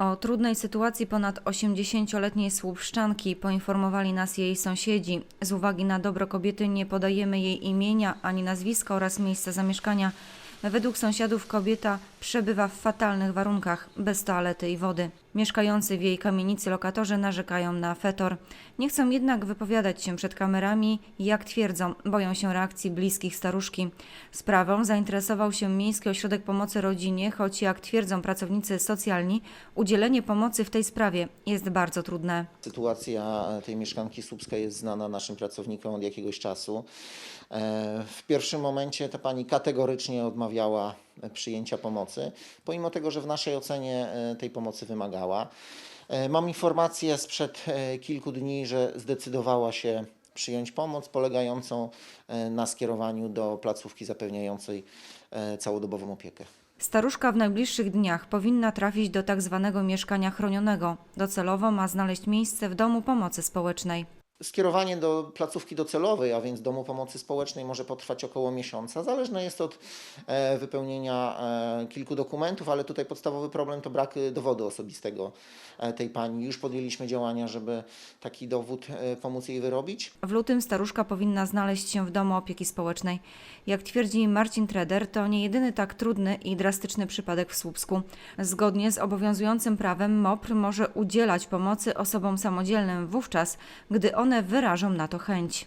O trudnej sytuacji ponad 80-letniej słupszczanki poinformowali nas jej sąsiedzi. Z uwagi na dobro kobiety nie podajemy jej imienia ani nazwiska oraz miejsca zamieszkania. Według sąsiadów kobieta przebywa w fatalnych warunkach, bez toalety i wody. Mieszkający w jej kamienicy lokatorzy narzekają na fetor. Nie chcą jednak wypowiadać się przed kamerami, jak twierdzą, boją się reakcji bliskich staruszki. Sprawą zainteresował się Miejski Ośrodek Pomocy Rodzinie, choć jak twierdzą pracownicy socjalni, udzielenie pomocy w tej sprawie jest bardzo trudne. Sytuacja tej mieszkanki Słupska jest znana naszym pracownikom od jakiegoś czasu. E, W pierwszym momencie ta pani kategorycznie odmawiała przyjęcia pomocy, pomimo tego, że w naszej ocenie e, tej pomocy wymagała. E, Mam informację sprzed e, kilku dni, że zdecydowała się przyjąć pomoc polegającą na skierowaniu do placówki zapewniającej całodobową opiekę. Staruszka w najbliższych dniach powinna trafić do tak zwanego mieszkania chronionego. Docelowo ma znaleźć miejsce w domu pomocy społecznej. Skierowanie do placówki docelowej, a więc domu pomocy społecznej, może potrwać około miesiąca. Zależne jest od e, wypełnienia e, kilku dokumentów, ale tutaj podstawowy problem to brak e, dowodu osobistego tej pani. Już podjęliśmy działania, żeby taki dowód pomóc jej wyrobić. W lutym staruszka powinna znaleźć się w domu opieki społecznej. Jak twierdzi Marcin Treder, to nie jedyny tak trudny i drastyczny przypadek w Słupsku. Zgodnie z obowiązującym prawem MOPR może udzielać pomocy osobom samodzielnym wówczas, gdy one wyrażą na to chęć.